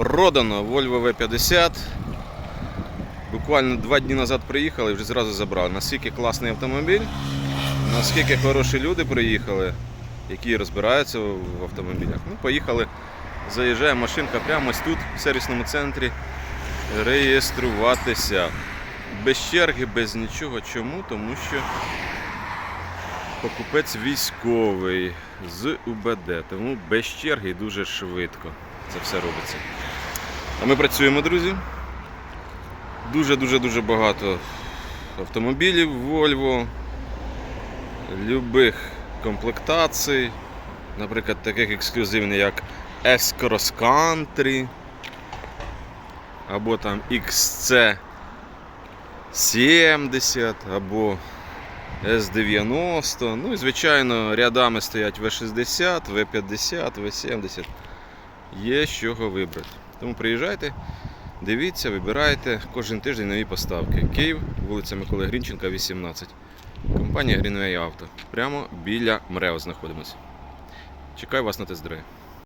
Продано Volvo V50. Буквально два дні назад приїхали і вже зразу забрали. Наскільки класний автомобіль, наскільки хороші люди приїхали, які розбираються в автомобілях. Ну, поїхали, заїжджає машинка прямо ось тут, в сервісному центрі, реєструватися. Без черги, без нічого. Чому? Тому що покупець військовий з УБД, тому без черги дуже швидко це все робиться. А ми працюємо, друзі. Дуже-дуже-дуже багато автомобілів Volvo, любих комплектацій, наприклад, таких ексклюзивних, як S-Cross Country, або там XC70, або С-90. Ну і звичайно, рядами стоять В60, В50, В70. Є з чого вибрати. Тому приїжджайте, дивіться, вибирайте. Кожен тиждень нові поставки. Київ, вулиця Миколи Грінченка, 18. Компанія Greenway Auto. Прямо біля МРЕО знаходимося. Чекаю вас на тест-драйв.